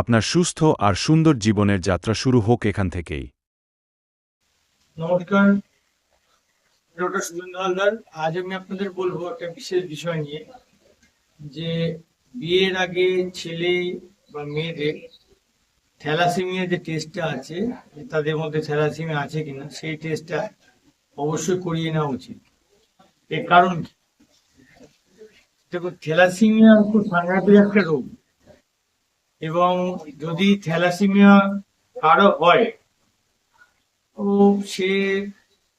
আপনার সুস্থ আর সুন্দর জীবনের যাত্রা শুরু হোক এখান থেকেই। নমস্কার, ডক্টর সুরেন্দ্র হালদার। আজ আমি আপনাদের বলব একটা বিশেষ বিষয় নিয়ে, যে বিয়ের আগে ছেলে বা মেয়েদের থ্যালাসেমিয়া যে টেস্টটা আছে তাদের মধ্যে থ্যালাসেমিয়া আছে কিনা, সেই টেস্টটা অবশ্যই করিয়ে নেওয়া উচিত। এর কারণ কি? দেখুন থ্যালাসেমিয়া খুব সাংঘাতিক একটা রোগ। এবং যদি থ্যালাসিমিয়া কারও হয়, তো সে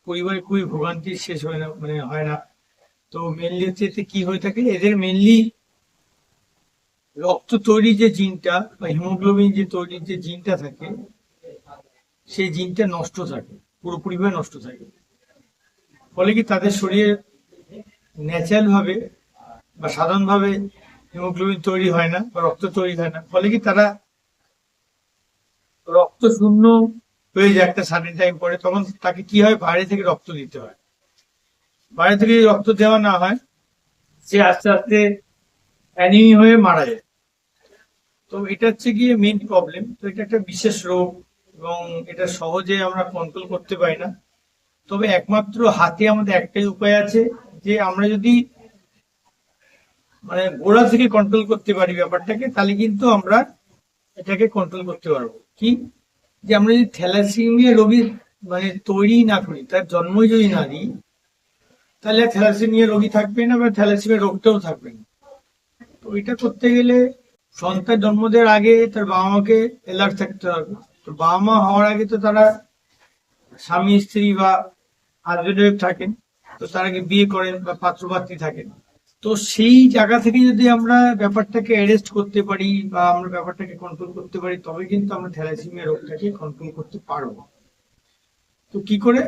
পরিবারে খুবই ভোগান্তি শেষ হয় না মানে হয় না। তো মেনলি হচ্ছে কি হয়ে থাকে, এদের মেনলি রক্ত তৈরি যে জিনটা বা হিমোগ্লোবিন যে তৈরির যে জিনটা থাকে, সেই জিনটা নষ্ট থাকে পুরোপুরিভাবে নষ্ট থাকে। ফলে কি তাদের শরীরে ন্যাচারাল ভাবে বা সাধারণভাবে হিমোগ্লোবিন তৈরি হয় না বা রক্ত তৈরি হয় না। ফলে কি তারা রক্ত শূন্য হয়ে যায় একটা সার্টেন টাইম পরে, তখন তাকে কি হয়? বাইরে থেকে রক্ত দিতে হয়। বাইরে থেকে রক্ত দেওয়া না হয়, সে আস্তে আস্তে অ্যানিমি হয়ে মারা যায়। তো এটা হচ্ছে গিয়ে মেন প্রবলেম তো এটা একটা বিশেষ রোগ এবং এটা সহজে আমরা কন্ট্রোল করতে পারি না। তবে একমাত্র হাতে আমাদের একটাই উপায় আছে যে আমরা যদি মানে গোড়া থেকে কন্ট্রোল করতে পারি ব্যাপারটাকে, তাহলে কিন্তু আমরা এটাকে কন্ট্রোল করতে পারব। কি? যে আমরা যদি থ্যালাসেমিয়া রোগী মানে তৈরি না করি, তার জন্মই যদি না দিই, তাহলে থ্যালাসেমিয়া রোগী থাকবে না বা থ্যালাসেমিয়া রোগটাও থাকবে না। তো এটা করতে গেলে সন্তান জন্ম দেওয়ার আগে তার বাবা মাকে অ্যালার্ট থাকতে হবে। তো বাবা মা হওয়ার আগে তো তারা স্বামী, স্ত্রী বা হাজবেন্ড ওয়াইফ থাকেন, তো তারা আগে বিয়ে করেন বা পাত্রপাত্রী থাকেন। তো সেই জায়গা থেকে যদি আমরা ব্যাপারটাকে অ্যারেস্ট করতে পারি বা আমরা ব্যাপারটাকে কন্ট্রোল করতে পারি, তবে কিন্তু আমরা থ্যালাসেমিয়া রোগটাকে কন্ট্রোল করতে পারব। তো কি করে?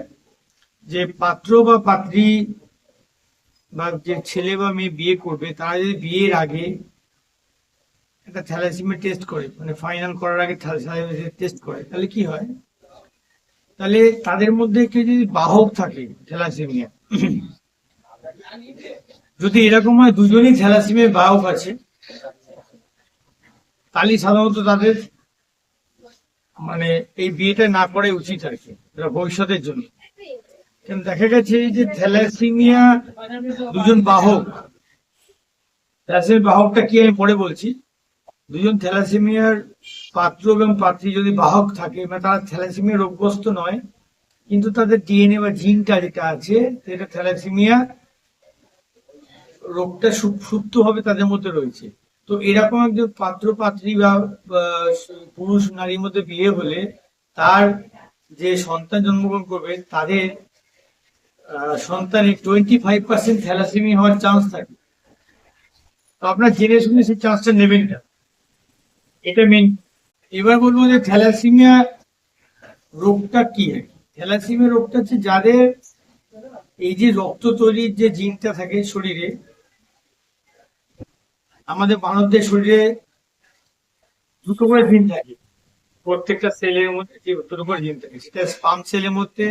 যে পাত্র বা পাত্রী বা যে ছেলে বা মেয়ে বিয়ে করবে, তারা যদি বিয়ের আগে একটা থ্যালাসেমিয়া টেস্ট করে মানে ফাইনাল করার আগে থ্যালাসেমিয়া টেস্ট করে, তাহলে কি হয়? তাহলে তাদের মধ্যে কেউ যদি বাহক থাকে থ্যালাসেমিয়া যদি এরকম হয় দুজনই থ্যালাসেমিয়ার বাহক আছে, তাহলে সাধারণত তাদের মানে এই বিয়েটা না করাই উচিত আর কি ভবিষ্যতের জন্য। দেখা গেছে যে থ্যালাসিমিয়া দুজন বাহক থ্যালাসেমিয়ার বাহকটা কি আমি পরে বলছি, দুজন থ্যালাসিমিয়ার পাত্র এবং পাত্রী যদি বাহক থাকে মানে তারা থ্যালাসেমিয়া রোগগ্রস্ত নয়, কিন্তু তাদের ডিএনএ বা জিনটা যেটা আছে, সেটা থ্যালাসেমিয়া রোগটা সুপ্তভাবে তাদের মধ্যে রয়েছে। তো এরকম একজন পাত্র পাত্রী বা পুরুষ নারীর মধ্যে বিয়ে হলে তার যে সন্তান জন্মগ্রহণ করবে, তাদের সন্তানের টোয়েন্টি ফাইভ পার্সেন্ট থ্যালাসেমি হওয়ার চান্স থাকে। তো আপনার জেনে শুনে সেই চান্সটা নেবেন না। এটা মেন এবার বলব যে থ্যালাসেমিয়া রোগটা কি থ্যালাসেমিয়া রোগটা হচ্ছে যাদের এই যে রক্ত তৈরির যে জিনটা থাকে শরীরে আমাদের মানবদের শরীরে দুটো করে জিন থাকে। প্রত্যেকটা সেলের মধ্যে যে দুটো করে জিন থাকে? সেটা স্পাম সেলের মধ্যে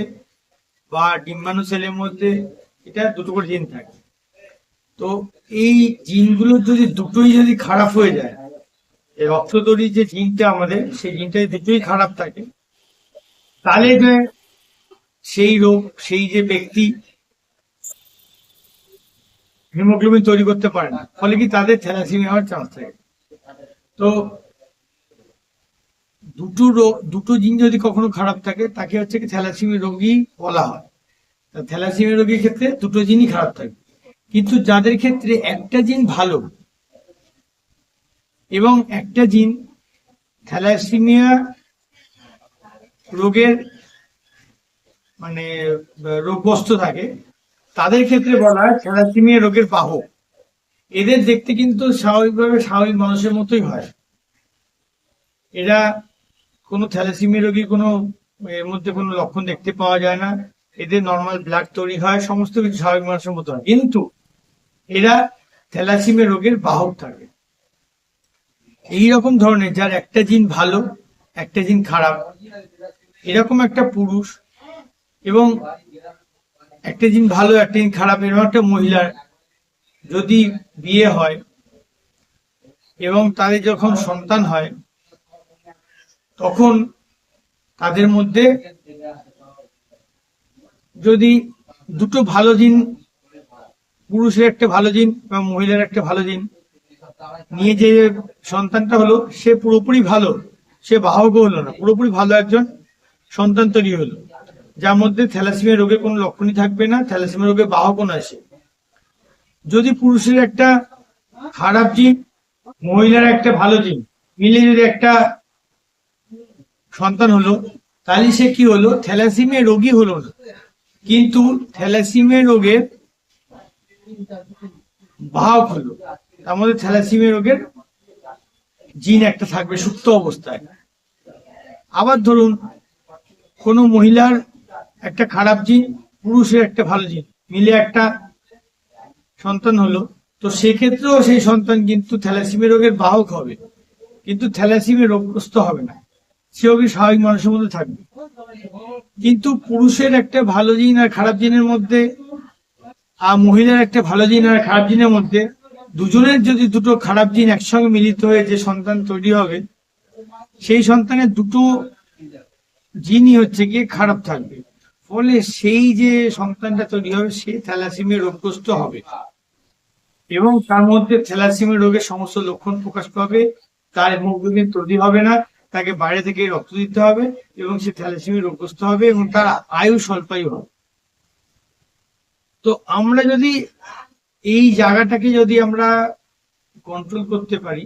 বা ডিম্বাণু সেলের মধ্যে এটা দুটো করে জিন থাকে। তো এই জিনগুলো যদি দুটোই যদি খারাপ হয়ে যায় এই রক্ত তৈরির যে জিনটা আমাদের সেই জিনটা দুটোই খারাপ থাকে। তাহলে যে সেই রোগ সেই যে ব্যক্তি হিমোগ্লোবিন তৈরি করতে পারে না। ফলে কি তাদের থ্যালাসেমিয়া হওয়ার চান্স থাকে। তো দুটো দুটো জিন যদি কখনো খারাপ থাকে, তাকে হচ্ছে কি থ্যালাসেমিয়া রোগী বলা হয়। তা রোগীর ক্ষেত্রে দুটো জিনই খারাপ থাকে। কিন্তু যাদের ক্ষেত্রে একটা জিন ভালো এবং একটা জিন থ্যালাসিমিয়া রোগের মানে রোগগ্রস্ত থাকে তাদের ক্ষেত্রে বলা হয় থ্যালাসেমিয়া রোগের বাহক। এদের দেখতে কিন্তু স্বাভাবিকভাবে স্বাভাবিক মানুষের মতোই হয়। এরা কোনো থ্যালাসেমিয়া রোগী কোনো, এর মধ্যে কোনো লক্ষণ দেখতে পাওয়া যায় না। এদের নর্মাল ব্লাড তৈরি হয়, সমস্ত কিছু স্বাভাবিক মানুষের মতো হয়। কিন্তু এরা থ্যালাসেমিয়া রোগের বাহক থাকে। এই রকম ধরনের যার একটা জিন ভালো, একটা জিন খারাপ, এরকম একটা পুরুষ এবং একটা দিন ভালো, একটা দিন খারাপ, এরকম একটা মহিলার যদি বিয়ে হয় এবং তাদের যখন সন্তান হয়, তখন তাদের মধ্যে যদি দুটো ভালো দিন, পুরুষের একটা ভালো দিন এবং মহিলার একটা ভালো দিন, নিয়ে যে সন্তানটা হলো, সে পুরোপুরি ভালো, সে বাহক হলো না, পুরোপুরি ভালো একজন সন্তান তৈরি হলো। যার মধ্যে থ্যালাসিমিয়া রোগের কোনো লক্ষণই থাকবে না, থ্যালাসিমিয়া রোগের বাহকও না সে যদি পুরুষের একটা খারাপ জিন মহিলার একটা ভালো জিন মিলে যদি একটা সন্তান হলো, তাহলে সে কি হলো? থ্যালাসিমিয়া রোগী হলো না। কিন্তু থ্যালাসিমিয়া রোগের বাহক হলো। তার মধ্যে থ্যালাসিমিয়া রোগের জিন একটা থাকবে সুপ্ত অবস্থায়। আবার ধরুন, কোনো মহিলার একটা খারাপ জিন, পুরুষের একটা ভালো জিন। মিলে একটা সন্তান হলো। তো সেক্ষেত্রেও সেই সন্তান কিন্তু থ্যালাসিমিয়া রোগের বাহক হবে। কিন্তু থ্যালাসিমিয়া রোগগ্রস্ত হবে না। সেও কি স্বাভাবিক মানুষের মধ্যে থাকবে? কিন্তু পুরুষের একটা ভালো জিন আর খারাপ জিনের মধ্যে, আর মহিলার একটা ভালো জিন আর খারাপ জিনের মধ্যে, দুজনের যদি দুটো খারাপ জিন একসঙ্গে মিলিত হয়ে যে সন্তান তৈরি হবে, সেই সন্তানের দুটো জিনই হচ্ছে গিয়ে খারাপ থাকবে। ফলে সেই যে সন্তানটা তৈরি হবে, সে থ্যালাসিমিয়া রোগগ্রস্ত হবে। এবং তার মধ্যে থ্যালাসিমি রোগের সমস্ত লক্ষণ প্রকাশ পাবে। তার হেমোগ্লোবিন তৈরি হবে না, তাকে বাইরে থেকে রক্ত দিতে হবে এবং সে থ্যালাসিমিয়া রোগগ্রস্ত হবে এবং তার আয়ু স্বল্পায়ু হবে। তো আমরা যদি এই জায়গাটাকে যদি আমরা কন্ট্রোল করতে পারি,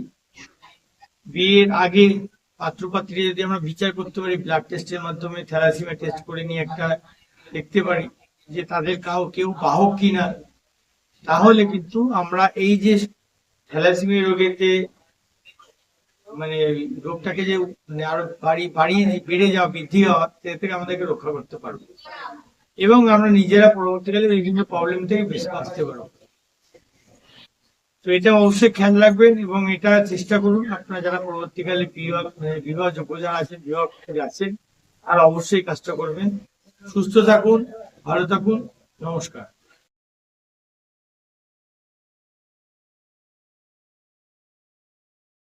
বিয়ের আগে পাত্রপাত্রী যদি আমরা বিচার করতে পারি ব্লাড টেস্টের মাধ্যমে থ্যালাসিমিয়া টেস্ট করে নিয়ে একটা দেখতে পারি যে তাদের কাউ কেউ বাহক কিনা, তাহলে কিন্তু আমরা এই যে থ্যালাসিমিয়া রোগেতে মানে রোগটাকে যে মানে আরও বাড়ি, বাড়িয়ে বেড়ে যাওয়া, বৃদ্ধি হওয়া সে থেকে আমাদেরকে রক্ষা করতে পারব। এবং আমরা নিজেরা পরবর্তীকালে বিভিন্ন প্রবলেম থেকে বেশি বাঁচতে পারব। তো এটা অবশ্যই খেয়াল রাখবেন এবং এটা চেষ্টা করুন আপনারা যারা পরবর্তীকালে বিবাহ মানে বিবাহ যোগ্য যারা আছেন বিবাহ থেকে আছেন আর অবশ্যই কাজটা করবেন। সুস্থ থাকুন, ভালো থাকুন, নমস্কার।